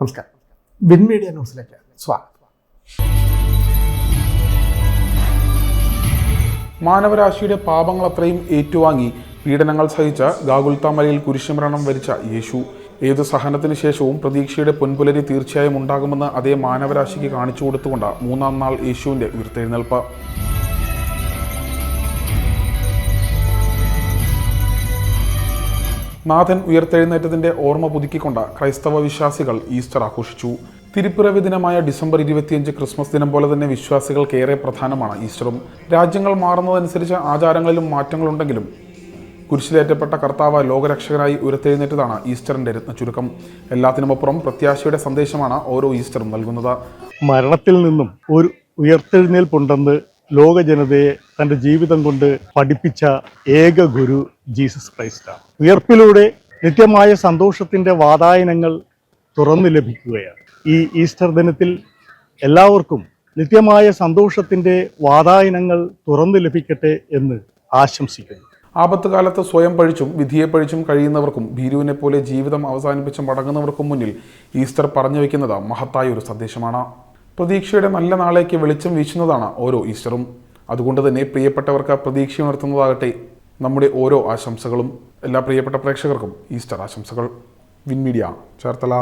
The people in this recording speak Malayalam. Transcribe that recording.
നമസ്കാരം. വിൻ മീഡിയ ന്യൂസിലേക്ക് സ്വാഗതം. മാനവരാശിയുടെ പാപങ്ങൾ അത്രയും ഏറ്റുവാങ്ങി പീഡനങ്ങൾ സഹിച്ച ഗാഗുൽത്താമലയിൽ കുരിശുമരണം വരിച്ച യേശു. ഏത് സഹനത്തിന് ശേഷവും പ്രതീക്ഷയുടെ പൊൻപുലരി തീർച്ചയായും ഉണ്ടാകുമെന്ന് അതേ മാനവരാശിക്ക് കാണിച്ചു കൊടുത്തുകൊണ്ട് മൂന്നാം നാൾ യേശുവിന്റെ ഉയർത്തെഴുന്നേൽപ്പ്. നാഥൻ ഉയർത്തെഴുന്നേറ്റത്തിന്റെ ഓർമ്മ പുതുക്കിക്കൊണ്ട് ക്രൈസ്തവ വിശ്വാസികൾ ഈസ്റ്റർ ആഘോഷിച്ചു. തിരുപ്പിറവി ദിനമായ ഡിസംബർ ഇരുപത്തിയഞ്ച് ക്രിസ്മസ് ദിനം പോലെ തന്നെ വിശ്വാസികൾക്ക് ഏറെ പ്രധാനമാണ് ഈസ്റ്ററും. രാജ്യങ്ങൾ മാറുന്നതനുസരിച്ച് ആചാരങ്ങളിലും മാറ്റങ്ങളുണ്ടെങ്കിലും കുരിശിലേറ്റപ്പെട്ട കർത്താവ് ലോകരക്ഷകനായി ഉയർത്തെഴുന്നേറ്റതാണ് ഈസ്റ്ററിന്റെ രത്ന ചുരുക്കം. എല്ലാത്തിനുമപ്പുറം പ്രത്യാശയുടെ സന്ദേശമാണ് ഓരോ ഈസ്റ്ററും നൽകുന്നത്. മരണത്തിൽ നിന്നും ഒരു ഉയർത്തെഴുന്നേൽപ്പുണ്ടെന്ന് ലോക ജനതയെ തന്റെ ജീവിതം കൊണ്ട് പഠിപ്പിച്ച ഏക ഗുരു ജീസസ് ക്രൈസ്റ്റാണ് ഉയർപ്പിലൂടെ നിത്യമായ സന്തോഷത്തിന്റെ വാതായനങ്ങൾ തുറന്നു ലഭിക്കുകയാണ്. ഈ ഈസ്റ്റർ ദിനത്തിൽ എല്ലാവർക്കും നിത്യമായ സന്തോഷത്തിന്റെ വാതായനങ്ങൾ തുറന്നു ലഭിക്കട്ടെ എന്ന് ആശംസിക്കുന്നു. ആപത്ത് കാലത്ത് സ്വയം പഴിച്ചും വിധിയെ പഴിച്ചും കഴിയുന്നവർക്കും ഭീരുവിനെ പോലെ ജീവിതം അവസാനിപ്പിച്ച് മടങ്ങുന്നവർക്കും മുന്നിൽ ഈസ്റ്റർ പറഞ്ഞു വയ്ക്കുന്നത് മഹത്തായ ഒരു സന്ദേശമാണ്. പ്രതീക്ഷയുടെ നല്ല നാളേക്ക് വെളിച്ചം വീശുന്നതാണ് ഓരോ ഈസ്റ്ററും. അതുകൊണ്ട് തന്നെ പ്രിയപ്പെട്ടവർക്ക് പ്രതീക്ഷ ഉണർത്തുന്നതാകട്ടെ നമ്മുടെ ഓരോ ആശംസകളും. എല്ലാ പ്രിയപ്പെട്ട പ്രേക്ഷകർക്കും ഈസ്റ്റർ ആശംസകൾ. വിൻമീഡിയ. ചേർത്തല.